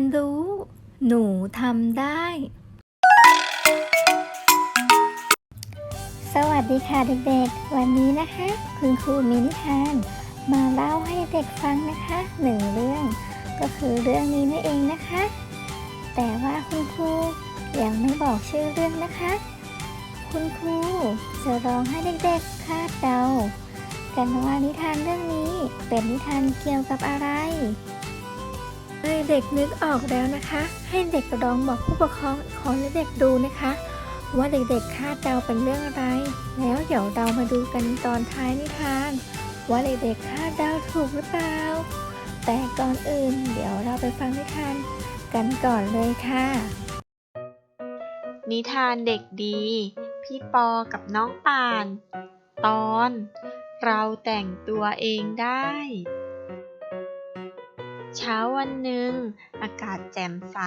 นรู้ หนูทำได้ สวัสดีค่ะเด็กๆ วันนี้นะคะ คุณครูมีนิทาน มาเล่าให้เด็กฟังนะคะหนึ่งเรื่อง ก็คือเรื่องนี้นั่นเองนะคะ แต่ว่าคุณครูยังไม่บอกชื่อเรื่องนะคะ คุณครูจะลองให้เด็กๆคาดเดากันว่านิทานเรื่องนี้เป็นนิทานเกี่ยวกับอะไร เด็กนึกออกแล้วนะคะ ให้เด็กลองบอกผู้ปกครองของเด็กดูนะคะ ว่าเด็กๆคาดเดาเป็นเรื่องอะไร แล้วเดี๋ยวเรามาดูกันตอนท้ายนิทาน ว่าเด็กๆคาดเดาถูกหรือเปล่า แต่ก่อนอื่นเดี๋ยวเราไปฟังนิทานกันก่อนเลยค่ะ นิทานเด็กดี พี่ปอกับน้องป่าน ตอน เราแต่งตัวเองได้ เช้าวันหนึ่ง อากาศแจ่มใส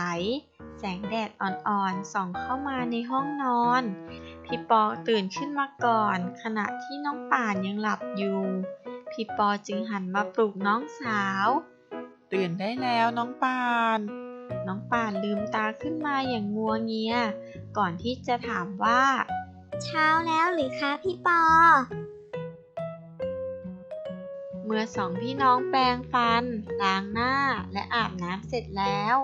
แสงแดดอ่อนๆส่องเข้ามาในห้องนอน พี่ปอตื่นขึ้นมาก่อน ขณะที่น้องป่านยังหลับอยู่ พี่ปอจึงหันมาปลุกน้องสาว ตื่นได้แล้วน้องปาน น้องป่านลืมตาขึ้นมาอย่างงัวเงีย ก่อนที่จะถามว่า เช้าแล้วหรือคะพี่ปอเมื่อสองพี่น้องแปรงฟัน ล้างหน้าและอาบน้ำเสร็จแล้ว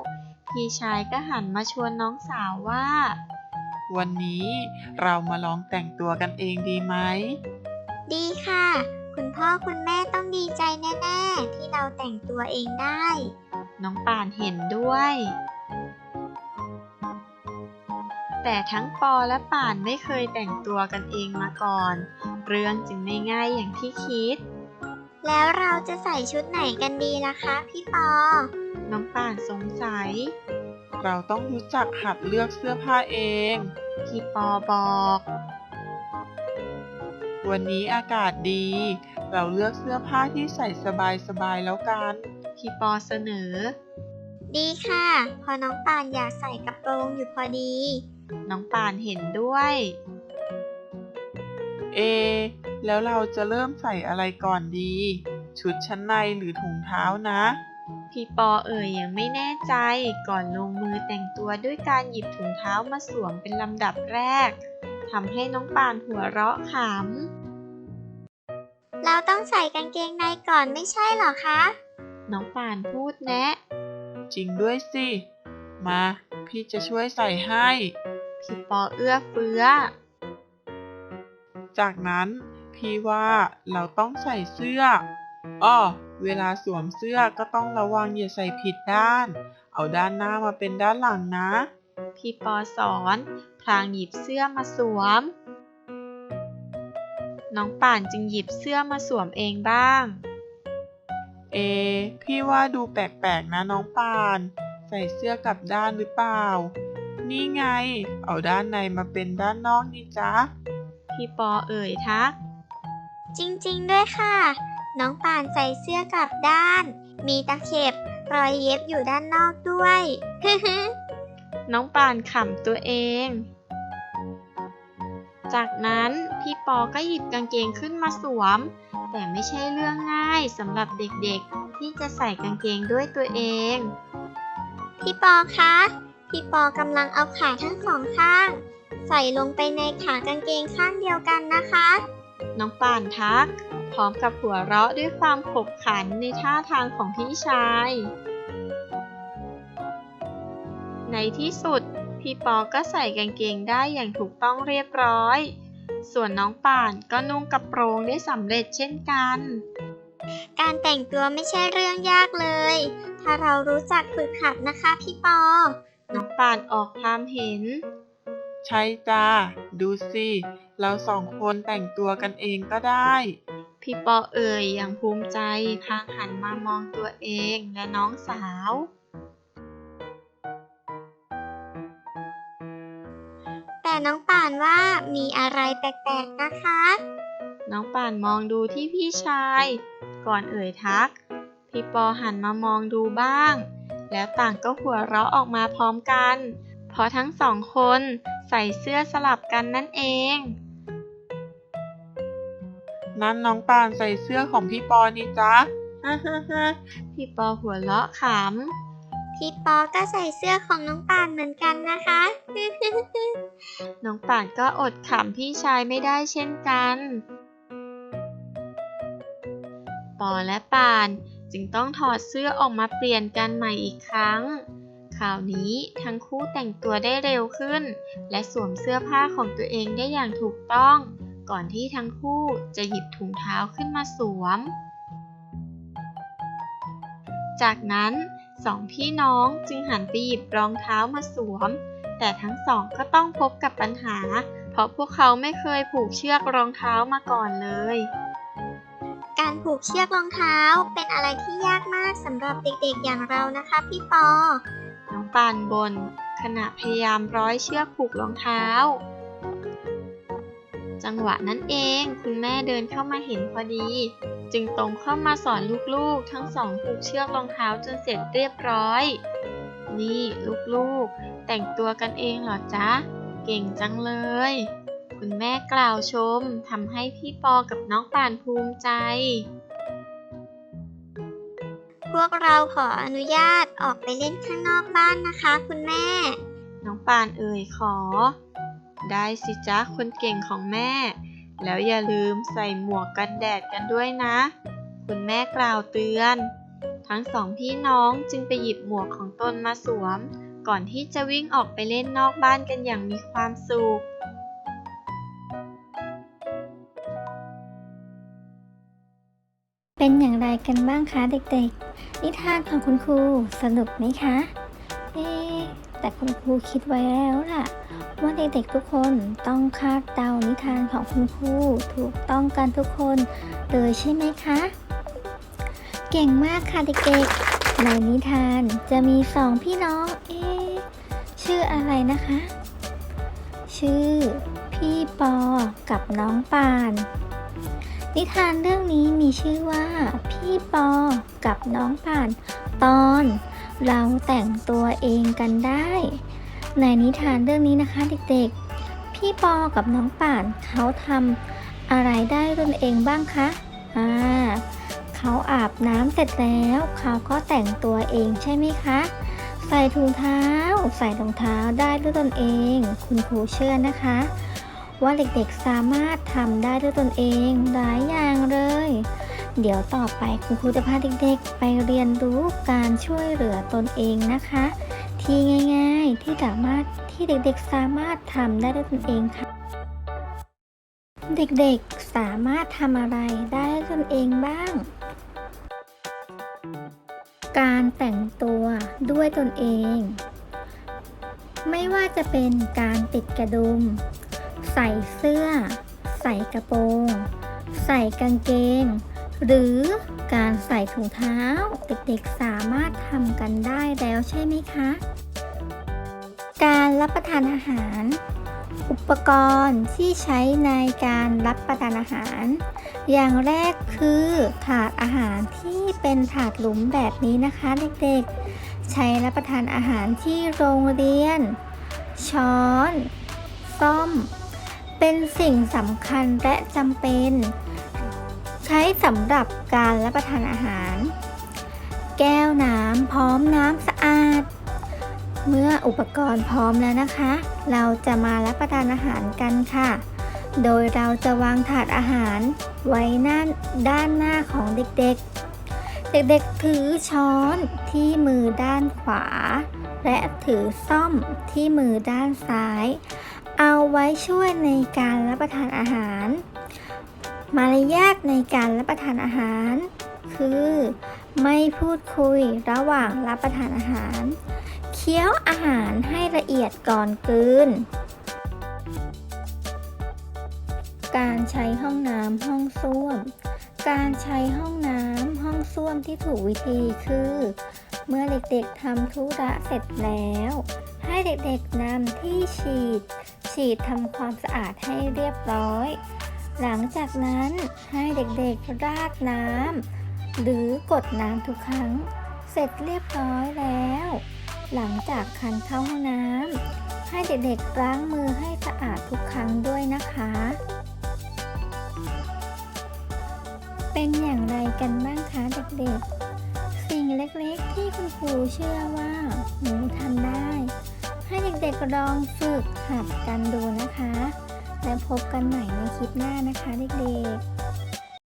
พี่ชายก็หันมาชวนน้องสาวว่า วันนี้เรามาลองแต่งตัวกันเองดีไหม ดีค่ะ คุณพ่อคุณแม่ต้องดีใจแน่ ๆ ที่เราแต่งตัวเองได้ น้องป่านเห็นด้วยแต่ทั้งปอและป่านไม่เคยแต่งตัวกันเองมาก่อน เรื่องจึงไม่ง่ายอย่างที่คิด แล้วเราจะใส่ชุดไหนกันดีล่ะคะ พี่ปอ น้องป่านสงสัย เราต้องรู้จักหัดเลือกเสื้อผ้าเอง พี่ปอบอก วันนี้อากาศดี เราเลือกเสื้อผ้าที่ใส่สบายๆแล้วกัน พี่ปอเสนอ ดีค่ะ พอน้องปานอยากใส่กระโปรงอยู่พอดี น้องป่านเห็นด้วย เอ แล้วเราจะเริ่มใส่อะไรก่อนดี ชุดชั้นในหรือถุงเท้านะ พี่ปอเอ่ยยังไม่แน่ใจก่อนลงมือแต่งตัวด้วยการหยิบถุงเท้ามาสวมเป็นลำดับแรกทำให้น้องปานหัวเราะขเราต้องใส่กางเกงในก่อนไม่ใช่เหรอคะำน้องปานพูดแนะ จริงด้วยสิ มา พี่จะช่วยใส่ให้ พี่ปอเอื้อเฟื้อ จากนั้น พี่ว่าเราต้องใส่เสื้ออ้อเวลาสวมเสื้อก็ต้องระวังอย่าใส่ผิดด้าน เอาด้านหน้ามาเป็นด้านหลังนะ พี่ปอสอนพลางหยิบเสื้อมาสวม น้องป่านจึงหยิบเสื้อมาสวมเองบ้าง เอ พี่ว่าดูแปลกๆนะน้องปาน ใส่เสื้อกลับด้านหรือเปล่า นี่ไง เอาด้านในมาเป็นด้านนอกนี่จ๊ะพี่ปอเอ่ยทัก จริงๆด้วยค่ะ น้องปานใส่เสื้อกลับด้าน มีตะเข็บรอยเย็บอยู่ด้านนอกด้วยน้องป่านขำตัวเอง จากนั้นพี่ปอก็หยิบกางเกงขึ้นมาสวม แต่ไม่ใช่เรื่องง่ายสำหรับเด็กๆ ที่จะใส่กางเกงด้วยตัวเอง พี่ปอคะ พี่ปอกำลังเอาขาทั้งสองข้าง ใส่ลงไปในขากางเกงข้างเดียวกันนะคะ น้องป่านทัก พร้อมกับหัวเราะด้วยความขบขันในท่าทางของพี่ชาย ในที่สุด พี่ปอก็ใส่กางเกงได้อย่างถูกต้องเรียบร้อย ส่วนน้องป่านก็นุ่งกระโปรงได้สำเร็จเช่นกัน การแต่งตัวไม่ใช่เรื่องยากเลย ถ้าเรารู้จักฝึกหัดนะคะพี่ปอ น้องป่านออกความเห็น ใช่จ้า ดูสิ เราสองคนแต่งตัวกันเองก็ได้ พี่ปอเอ่ยอย่างภูมิใจพลางหันมามองตัวเองและน้องสาว แต่น้องป่านว่ามีอะไรแปลกๆนะคะ น้องป่านมองดูที่พี่ชาย ก่อนเอ่ยทัก พี่ปอหันมามองดูบ้าง แล้วต่างก็หัวเราะออกมาพร้อมกัน เพราะทั้งสองคนใส่เสื้อสลับกันนั่นเอง นั้นน้องปานใส่เสื้อของพี่ปอนี่จ๊ะฮ่าฮ่าฮ่าพี่ปอหัวเราะขพี่ปอก็ใส่เสื้อของน้องป่านเหมือนกันนะคะ น้องป่านก็อดขำพี่ชายไม่ได้เช่นกัน ปอและป่านจึงต้องถอดเสื้อออกมาเปลี่ยนกันใหม่อีกครั้ง คราวนี้ทั้งคู่แต่งตัวได้เร็วขึ้น และสวมเสื้อผ้าของตัวเองได้อย่างถูกต้อง ก่อนที่ทั้งคู่จะหยิบถุงเท้าขึ้นมาสวม จากนั้นสองพี่น้องจึงหันไปหยิบรองเท้ามาสวม แต่ทั้งสองก็ต้องพบกับปัญหา เพราะพวกเขาไม่เคยผูกเชือกรองเท้ามาก่อนเลย การผูกเชือกรองเท้าเป็นอะไรที่ยากมากสำหรับเด็กๆอย่างเรานะคะพี่ปอ น้องปานบน ขณะพยายามร้อยเชือกผูกรองเท้า จังหวะนั้นเองคุณแม่เดินเข้ามาเห็นพอดี จึงตรงเข้ามาสอนลูกๆ ทั้งสองผูกเชือกรองเท้าจนเสร็จเรียบร้อย นี่ลูกๆ แต่งตัวกันเองเหรอจ๊ะ เก่งจังเลย คุณแม่กล่าวชมทำให้พี่ปอกับน้องป่านภูมิใจ วกเราขออนุญาตออกไปเล่นข้างนอกบ้านนะคะ คุณแม่ น้องปานเอ่ยขอ ได้สิจ๊ะคนเก่งของแม่ แล้วอย่าลืมใส่หมวกกันแดดกันด้วยนะ คุณแม่กล่าวเตือน ทั้งสองพี่น้องจึงไปหยิบหมวกของตนมาสวม ก่อนที่จะวิ่งออกไปเล่นนอกบ้านกันอย่างมีความสุข เป็นอย่างไรกันบ้างคะเด็กๆ นิทานของคุณครูสนุกไหมคะ เอ๊แต่คุณครูคิดไว้แล้วล่ะ ว่าเด็กๆทุกคนต้องคาดเดานิทานของคุณครูถูกต้องกันทุกคนเลยใช่ไหมคะ เก่งมากค่ะเด็กๆ ในนิทานจะมีสองพี่น้อง เอ๊ชื่ออะไรนะคะ ชื่อพี่ปอกับน้องปาน นิทานเรื่องนี้มีชื่อว่า พี่ปอ กับน้องป่านตอน เราแต่งตัวเองกันได้ ในนิทานเรื่องนี้นะคะเด็กๆ พี่ปอ กับน้องป่านเขาทำอะไรได้ตนเองบ้างคะอ่าเขาอาบน้ำเสร็จแล้วเขาก็แต่งตัวเองใช่ไหมคะใส่ถุงเท้า ใส่รองเท้าได้ด้วยตนเอง คุณครูเชื่อนะคะ ว่าเด็กๆสามารถทำได้ด้วยตนเองหลายอย่างเลย เดี๋ยวต่อไปคุณครูจะพาเด็กๆ ไปเรียนรู้การช่วยเหลือตนเองนะคะ ที่ง่ายๆที่สามารถที่เด็กๆสามารถทำได้ด้วยตนเองค่ะ เด็กๆสามารถทำอะไรได้ด้วยตนเองบ้าง การแต่งตัวด้วยตนเอง ไม่ว่าจะเป็นการติดกระดุม ใส่เสื้อ ใส่กระโปรง ใส่กางเกง หรือการใส่ถุงเท้า เด็กๆสามารถทำกันได้แล้วใช่ไหมคะ การรับประทานอาหาร อุปกรณ์ที่ใช้ในการรับประทานอาหาร อย่างแรกคือถาดอาหารที่เป็นถาดหลุมแบบนี้นะคะเด็กๆ ใช้รับประทานอาหารที่โรงเรียน ช้อนส้อม เป็นสิ่งสำคัญและจำเป็น ใช้สำหรับการรับประทานอาหาร แก้วน้ำพร้อมน้ำสะอาด เมื่ออุปกรณ์พร้อมแล้วนะคะ เราจะมารับประทานอาหารกันค่ะ โดยเราจะวางถาดอาหารไว้หน้าด้านหน้าของเด็กๆ เด็กๆถือช้อนที่มือด้านขวา และถือซ่อมที่มือด้านซ้าย เอาไว้ช่วยในการรับประทานอาหาร มารยาทในการรับประทานอาหาร คือ ไม่พูดคุยระหว่างรับประทานอาหาร เคี้ยวอาหารให้ละเอียดก่อนกลืน การใช้ห้องน้ำห้องส้วม การใช้ห้องน้ำห้องส้วมที่ถูกวิธีคือ เมื่อเด็กๆทำธุระเสร็จแล้วให้เด็กๆนำที่ฉีด ฉีดทำความสะอาดให้เรียบร้อย หลังจากนั้นให้เด็กๆราดน้ำหรือกดน้ำทุกครั้ง เสร็จเรียบร้อยแล้ว หลังจากคันเข้าห้องน้ำให้เด็กๆล้างมือให้สะอาดทุกครั้งด้วยนะคะ เป็นอย่างไรกันบ้างคะเด็กๆ สิ่งเล็กๆที่คุณครูเชื่อว่าหนูทำได้ ให้เด็กๆลองฝึกหัดกันดูนะคะ และพบกันใหม่ในคลิปหน้านะคะเด็กๆ